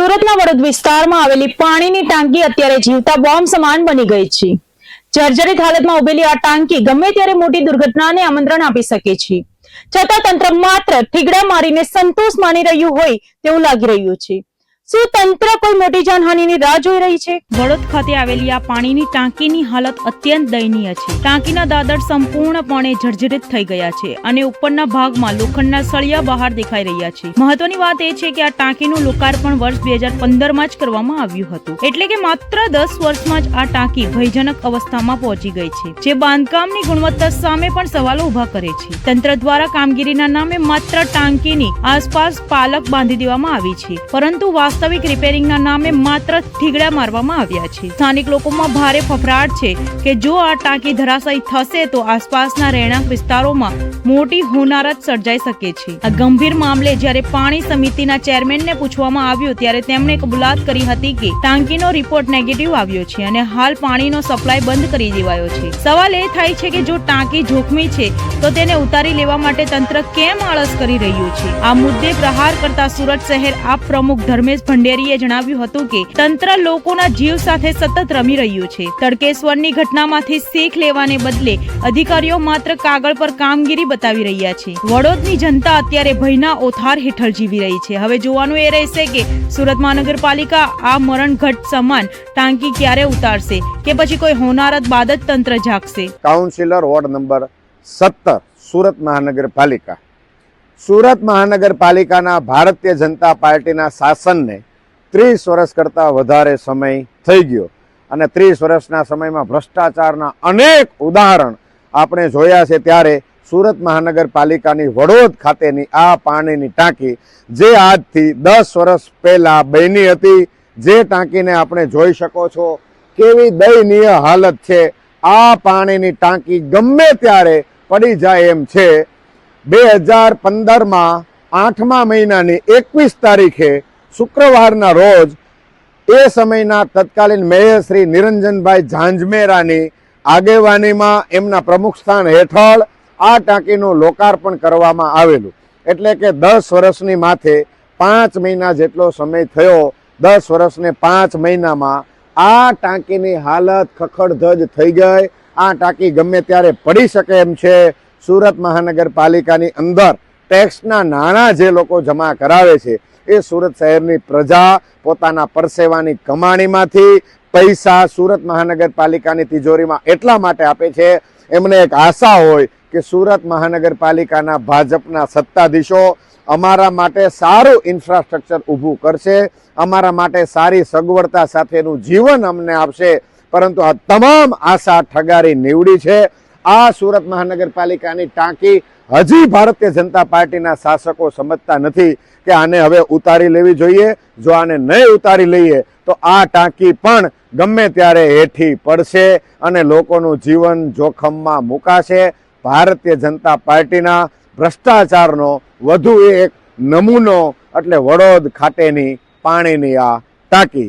સુરતના વડોદ વિસ્તારમાં આવેલી પાણીની ટાંકી અત્યારે જીવતા બોમ્બ સમાન બની ગઈ છે. જર્જરિત હાલતમાં ઉભેલી આ ટાંકી ગમે ત્યારે મોટી દુર્ઘટનાને આમંત્રણ આપી શકે છે. છતાં તંત્ર માત્ર ઠીગડા મારીને સંતોષ માની રહ્યું હોય તેવું લાગી રહ્યું છે. શું તંત્ર કોઈ મોટી જાનહાનિની રાહ જોઈ રહી છે? વડોદ ખાતે આવેલી આ પાણીની ટાંકીની હાલત અત્યંત દયનીય છે. ટાંકીના દાદર સંપૂર્ણપણે જર્જરિત થઈ ગયા છે અને ઉપરના ભાગમાં લોખંડના સળિયા બહાર દેખાઈ રહ્યા છે. મહત્વની વાત એ છે કે આ ટાંકીનું લોકાર્પણ વર્ષ બે હજાર પંદરમાં જ કરવામાં આવ્યું હતું. એટલે કે માત્ર દસ વર્ષમાં જ આ ટાંકી ભયજનક અવસ્થામાં પહોંચી ગઈ છે, જે બાંધકામની ગુણવત્તા સામે પણ સવાલો ઊભા કરે છે. તંત્ર દ્વારા કામગીરીના નામે માત્ર ટાંકીની આસપાસ પાલક બાંધી દેવામાં આવી છે, પરંતુ વાસ્તવિક રિપેરિંગના નામે માત્ર ઠીગડા મારવામાં આવ્યા છે. સ્થાનિક લોકોમાં ભારે ફફડાટ છે કે જો આ ટાંકી ધરાશાયી થશે તો આસપાસના રહેણાંક વિસ્તારોમાં મોટી હોનારત સર્જાઈ શકે છે. આ ગંભીર મામલે જ્યારે પાણી સમિતિના ચેરમેનને પૂછવામાં આવ્યું ત્યારે તેમણે કબૂલાત કરી હતી કે ટાંકીનો રિપોર્ટ નેગેટિવ આવ્યો છે અને હાલ પાણીનો સપ્લાય બંધ કરી દેવાયો છે. સવાલ એ થાય છે કે જો ટાંકી જોખમી છે, તો તેને ઉતારી લેવા માટે તંત્ર કેમ આળસ કરી રહ્યું છે? આ મુદ્દે પ્રહાર કરતા સુરત શહેર આપ પ્રમુખ ધર્મેશ ભંડેરીએ જણાવ્યું હતું કે, તંત્ર લોકોના જીવ સાથે સતત રમી રહ્યું છે. તડકેશ્વરની ઘટનામાંથી શીખ લેવાને બદલે અધિકારીઓ માત્ર કાગળ પર કામગીરી બતાવી રહ્યા છે. વડોદની જનતા અત્યારે ભયના ઓથાર હેઠળ જીવી રહી છે. હવે જોવાનું એ રહેશે કે, સુરત મહાનગરપાલિકા આ મરણઘટ સમાન ટાંકી ક્યારે ઉતારશે કે પછી કોઈ હોનારત બાદ જ તંત્ર જાગશે? કાઉન્સિલર વોર્ડ નંબર સત્તર, સુરત મહાનગરપાલિકા. સુરત મહાનગરપાલિકાના ભારતીય જનતા પાર્ટીના શાસનને ત્રીસ વર્ષ કરતાં વધારે સમય થઈ ગયો. અને ત્રીસ વર્ષના સમયમાં ભ્રષ્ટાચારના અનેક ઉદાહરણ આપણે જોયા છે ત્યારે સુરત મહાનગરપાલિકાની વડોદ ખાતેની આ પાણીની ટાંકી જે આજથી દસ વર્ષ પહેલાં બની હતી, જે ટાંકીને આપણે જોઈ શકો છો કેવી દયનીય હાલત છે. આ પાણીની ટાંકી ગમે ત્યારે પડી જાય એમ છે. બે હજાર પંદરમાં આઠમા મહિનાની એકવીસ તારીખે શુક્રવારના રોજ એ સમયના તત્કાલીન મેયર શ્રી નિરંજનભાઈ ઝાંઝમેરાની આગેવાનીમાં એમના પ્રમુખ સ્થાન હેઠળ આ ટાંકીનું લોકાર્પણ કરવામાં આવેલું. એટલે કે દસ વર્ષની માથે પાંચ મહિના જેટલો સમય થયો, દસ વર્ષને પાંચ મહિનામાં આ ટાંકીની હાલત ખખડધજ થઈ ગઈ. આ ટાંકી ગમે ત્યારે પડી શકે એમ છે સુરત મહાનગરપાલિકાની અંદર ટેક્સના નાણાં જે લોકો જમા કરાવે છે, એ સુરત શહેરની પ્રજા પોતાના પરસેવાની કમાણીમાંથી પૈસા સુરત મહાનગરપાલિકાની તિજોરીમાં એટલા માટે આપે છે. એમને એક આશા હોય કે સુરત મહાનગરપાલિકાના ભાજપના સત્તાધીશો અમારા માટે સારું ઇન્ફ્રાસ્ટ્રક્ચર ઊભું કરશે, અમારા માટે સારી સગવડતા સાથેનું જીવન અમને આપશે. પરંતુ આ તમામ આશા ઠગારી નીવડી છે. આ સુરત મહાનગરપાલિકાની ટાંકી હજી ભારતીય જનતા પાર્ટીના શાસકો સમજતા નથી કે આને હવે ઉતારી લેવી જોઈએ. જો આને નહીં ઉતારી લઈએ તો આ ટાંકી પણ ગમે ત્યારે હેઠી પડશે અને લોકોનું જીવન જોખમમાં મુકાશે. ભારતીય જનતા પાર્ટીના ભ્રષ્ટાચારનો વધુ એક નમૂનો, એટલે વડોદ ખાતેની પાણીની આ ટાંકી.